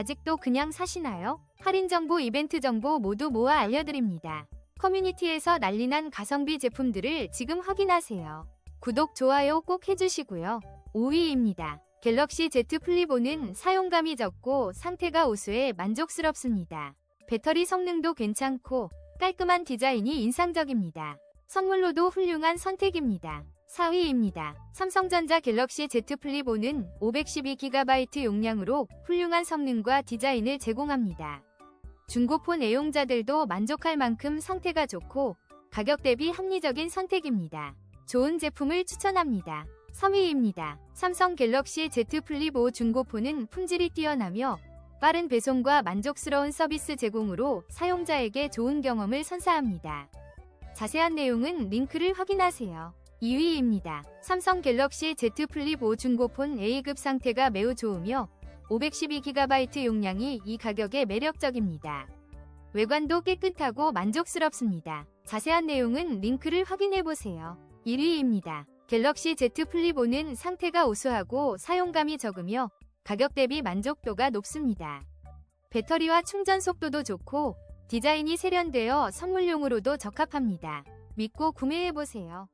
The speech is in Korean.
아직도 그냥 사시나요? 할인 정보, 이벤트 정보 모두 모아 알려드립니다. 커뮤니티에서 난리난 가성비 제품들을 지금 확인하세요. 구독, 좋아요 꼭 해주시고요. 5위입니다. 갤럭시 Z 플립5는 사용감이 적고 상태가 우수해 만족스럽습니다. 배터리 성능도 괜찮고 깔끔한 디자인이 인상적입니다. 선물로도 훌륭한 선택입니다. 4위입니다. 삼성전자 갤럭시 Z 플립 5는 512GB 용량으로 훌륭한 성능과 디자인을 제공합니다. 중고폰 애용자들도 만족할 만큼 상태가 좋고 가격 대비 합리적인 선택입니다. 좋은 제품을 추천합니다. 3위입니다. 삼성 갤럭시 Z 플립 5 중고폰은 품질이 뛰어나며 빠른 배송과 만족스러운 서비스 제공으로 사용자에게 좋은 경험을 선사합니다. 자세한 내용은 링크를 확인하세요. 2위입니다. 삼성 갤럭시 Z 플립 5 중고폰 A급 상태가 매우 좋으며 512GB 용량이 이 가격에 매력적입니다. 외관도 깨끗하고 만족스럽습니다. 자세한 내용은 링크를 확인해보세요. 1위입니다. 갤럭시 Z 플립 5는 상태가 우수하고 사용감이 적으며 가격 대비 만족도가 높습니다. 배터리와 충전 속도도 좋고 디자인이 세련되어 선물용으로도 적합합니다. 믿고 구매해보세요.